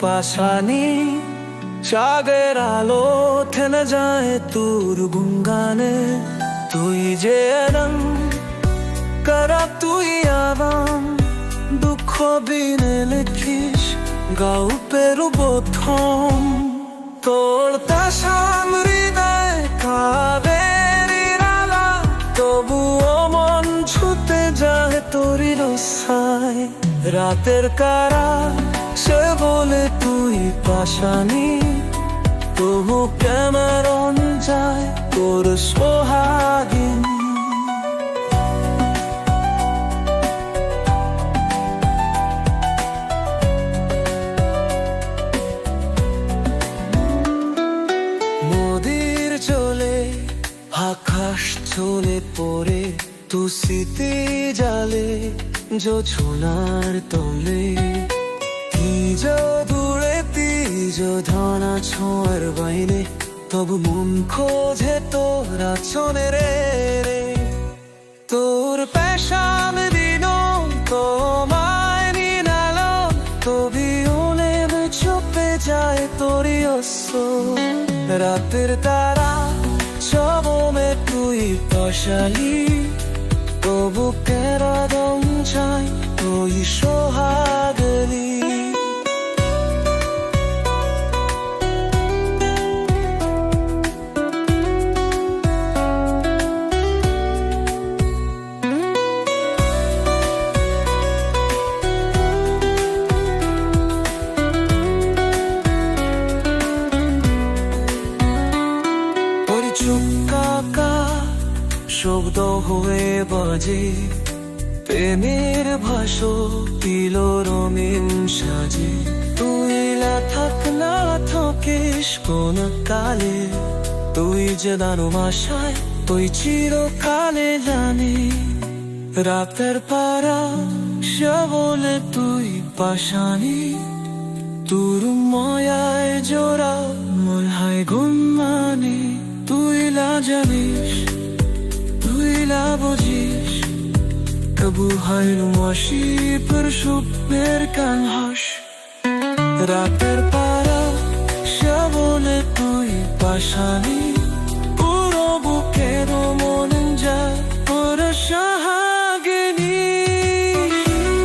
পাশানি চাগের আলো থেনে যায় তোর গুঙ্গানে তুই যে রং করা তুই আরাম। দুঃখ দিনে লিখিস গল্পের প্রথম। তোর তাসাম হৃদয় কাবেরি রালা তবুও মন ছুতে যায় তোরই রসায়। রাতের কারা সে বলে তুই পাশানি, তবু কেমন যায় তোর সোহাগিন। আকাশ চলে পড়ে তু স্মৃতি জালে জোছনার তলে। তিজ দূরে তিজ ধনা ছোঁয়ার বাইনে তবু মন খোঁজে তোরা চনে রে রে। তোর পেশান দিন তোমায় নিনালো তবি ওলে চুপে যায় তোরই অস্ত রাতের তারা, সবমে তুই পশালি শব্দ হয়ে বাজে। প্রেমের ভাষো দিল রঙিন সাজে। তুই থাক না থাকিস কোন কালে। তুই যে দানু ভাষায় তুই চিরকালে জানি। রাতের পারা সে বলে তুই পাশানি। তোর ময়ায় জোড়া মলহায় গুমানি তুই লা জানিস। কবু হয় মাসি পর স্বপ্নের কান হাস রাতের পারা সে তুই পাশানি